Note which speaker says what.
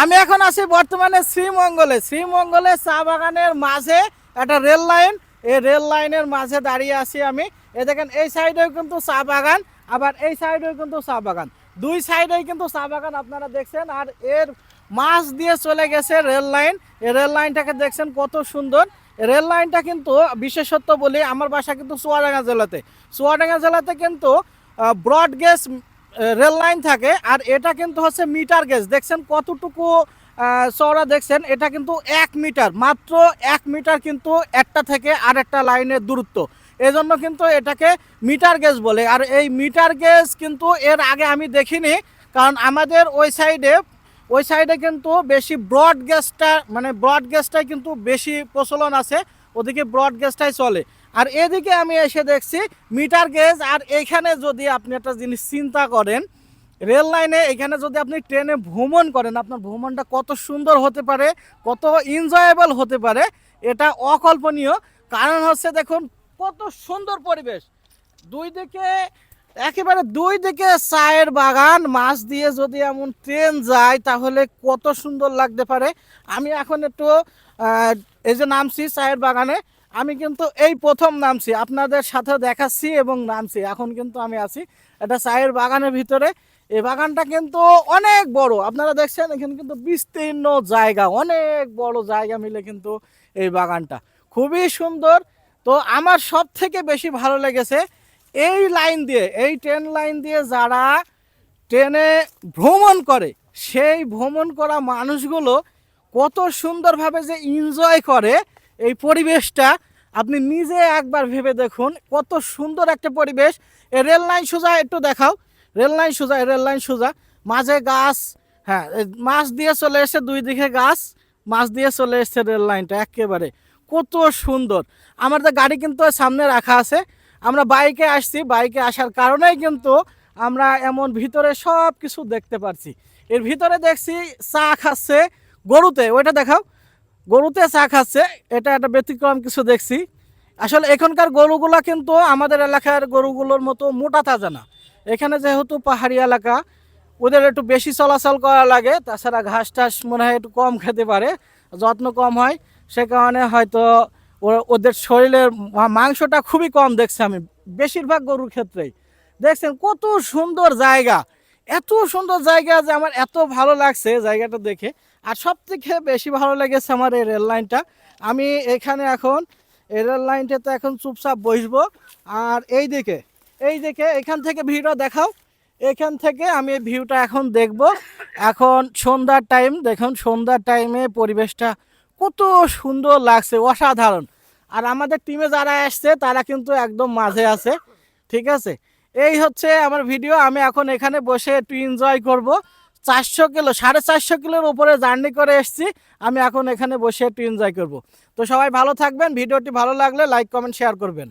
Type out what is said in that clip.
Speaker 1: আমি এখন আছি বর্তমানে শ্রীমঙ্গলে। শ্রীমঙ্গলে চা বাগানের মাঝে একটা রেল লাইন। এই রেল লাইনের মাঝে দাঁড়িয়ে আছি আমি। এ দেখেন, এই সাইডেও কিন্তু চা বাগান, আবার এই সাইডেও কিন্তু চা বাগান। দুই সাইডেই কিন্তু চা বাগান আপনারা দেখছেন, আর এর মাছ দিয়ে চলে গেছে রেল লাইন। এই রেল লাইনটাকে দেখছেন কত সুন্দর। রেল লাইনটা কিন্তু বিশেষত্ব বলি, আমার বাসা কিন্তু চুয়াডাঙ্গা জেলাতে। চুয়াডাঙ্গা জেলাতে কিন্তু ব্রড গেজ রেল লাইন থাকে আর এটা কিন্তু হচ্ছে মিটার গেজ দেখছেন কতটুকু চওড়া দেখছেন, এটা কিন্তু এক মিটার, মাত্র এক মিটার কিন্তু একটা থেকে আরেকটা লাইনের দূরত্ব। এজন্য কিন্তু এটাকে মিটার গেজ বলে। আর এই মিটার গেজ কিন্তু এর আগে আমি দেখিনি, কারণ আমাদের ওই সাইডে ওই সাইডে কিন্তু বেশি ব্রড গ্যাসটা মানে ব্রড গ্যাসটাই কিন্তু বেশি প্রচলন আছে। ওদিকে ব্রড গ্যাসটাই চলে। আর এদিকে আমি এসে দেখছি মিটার গেজ আর এখানে যদি আপনি একটা জিনিস চিন্তা করেন, রেল লাইনে এখানে যদি আপনি ট্রেনে ভ্রমণ করেন, আপনার ভ্রমণটা কত সুন্দর হতে পারে, কত এনজয়েবল হতে পারে, এটা অকল্পনীয়। কারণ হচ্ছে দেখুন, কত সুন্দর পরিবেশ। দুই দিকে একেবারে দুই দিকে চায়ের বাগান, মাছ দিয়ে যদি এমন ট্রেন যায়, তাহলে কত সুন্দর লাগতে পারে। আমি এখন একটু এই যে নামছি চায়ের বাগানে, আমি কিন্তু এই প্রথম নামছি, আপনাদের সাথে দেখাচ্ছি এবং নামছি। এখন কিন্তু আমি আছি এটা চায়ের বাগানের ভিতরে। এই বাগানটা কিন্তু অনেক বড়, আপনারা দেখছেন, এখানে কিন্তু বিস্তীর্ণ জায়গা, অনেক বড় জায়গা মিলে কিন্তু এই বাগানটা। খুবই সুন্দর। তো আমার সব থেকে বেশি ভালো লেগেছে এই লাইন দিয়ে, এই ট্রেন লাইন দিয়ে যারা ট্রেনে ভ্রমণ করে, সেই ভ্রমণ করা মানুষগুলো কত সুন্দরভাবে যে এনজয় করে এই পরিবেশটা, আপনি নিজে একবার ভেবে দেখুন কত সুন্দর একটা পরিবেশ। এই রেল লাইন সোজা একটু দেখাও। রেল লাইন সোজা রেল লাইন সোজা। মাঝে গাছ হ্যাঁ মাছ দিয়ে চলে এসে দুই দিকে গাছ, মাছ দিয়ে চলে এসছে রেল লাইনটা একেবারে। কত সুন্দর। আমাদের গাড়ি কিন্তু সামনে রাখা আছে। আমরা বাইকে আসছি, বাইকে আসার কারণেই কিন্তু আমরা এমন ভিতরে সব কিছু দেখতে পারছি। এর ভিতরে দেখছি চা খাচ্ছে গরুতে, ওইটা দেখাও। গরুতে চা খাচ্ছে, এটা একটা ব্যতিক্রম কিছু দেখছি। আসলে এখানকার গরুগুলা কিন্তু আমাদের এলাকার গরুগুলোর মতো মোটা তাজা না। এখানে যেহেতু পাহাড়ি এলাকা, ওদের একটু বেশি চলাচল করা লাগে, তাছাড়া ঘাস টাস মনে হয় একটু কম খেতে পারে, যত্ন কম হয়, সে কারণে হয়তো ওদের শরীরের মাংসটা খুবই কম দেখছি আমি, বেশিরভাগ গরুর ক্ষেত্রেই। দেখছেন কত সুন্দর জায়গা, এত সুন্দর জায়গা যে আমার এত ভালো লাগছে জায়গাটা দেখে। আর সব থেকে বেশি ভালো লেগেছে আমার এই রেল লাইনটা। আমি এখানে এখন, এই রেল লাইনটাতে এখন চুপচাপ বসবো। আর এই দিকে এই দিকে এখান থেকে ভিউটা দেখাও। এখান থেকে আমি ভিউটা এখন দেখব। এখন সন্ধ্যার টাইম দেখুন সন্ধ্যার টাইমে পরিবেশটা কত সুন্দর লাগছে, অসাধারণ। আর আমাদের টিমে যারা আসছে, তারা কিন্তু একদম মাঝে আছে, ঠিক আছে? এই হচ্ছে আমার ভিডিও আমি এখন এখানে বসে একটু এনজয় করব। চারশো কিলো, সাড়ে চারশো কিলোর উপরে জার্নি করে এসছি, আমি এখন এখানে বসে একটু এনজয় করব। তো সবাই ভালো থাকবেন ভিডিওটি ভালো লাগলে লাইক কমেন্ট শেয়ার করবেন।